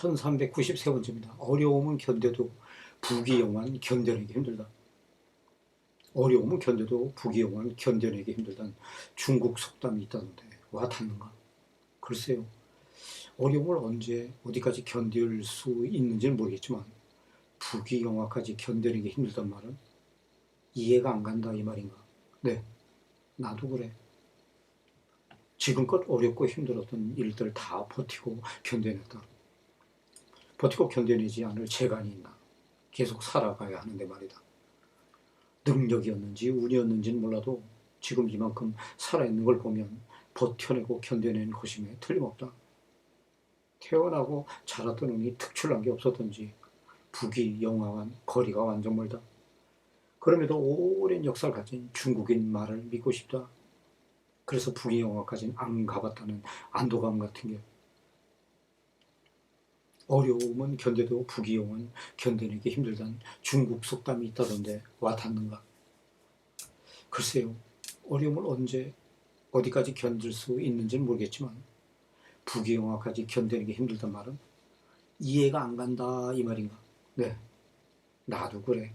1393번째입니다. 어려움은 견뎌도 부귀영화는 견뎌내기 힘들다. 어려움은 견뎌도 부귀영화는 견뎌내기 힘들다는 중국 속담이 있다던데 와 닿는가? 글쎄요. 어려움을 언제 어디까지 견딜 수 있는지는 모르겠지만 부귀영화까지 견뎌내기 힘들단 말은 이해가 안 간다 이 말인가? 네, 나도 그래. 지금껏 어렵고 힘들었던 일들 다 버티고 견뎌냈다. 버티고 견뎌내지 않을 재간이 있나? 계속 살아가야 하는데 말이다. 능력이었는지 운이었는지는 몰라도 지금 이만큼 살아있는 걸 보면 버텨내고 견뎌낸 것임에 틀림없다. 태어나고 자랐던 운이 특출난 게 없었던지 북이 영화와는 거리가 완전 멀다. 그럼에도 오랜 역사를 가진 중국인 말을 믿고 싶다. 그래서 북이 영화까지는 안 가봤다는 안도감 같은 게 어려움은 견뎌도 영화는 견뎌내기 힘들다는 중국 속담이 있다던데 와 닿는가? 글쎄요. 어려움을 언제 어디까지 견딜 수 있는지는 모르겠지만 북이 영화까지 견디는 게 힘들단 말은 이해가 안 간다 이 말인가? 네, 나도 그래.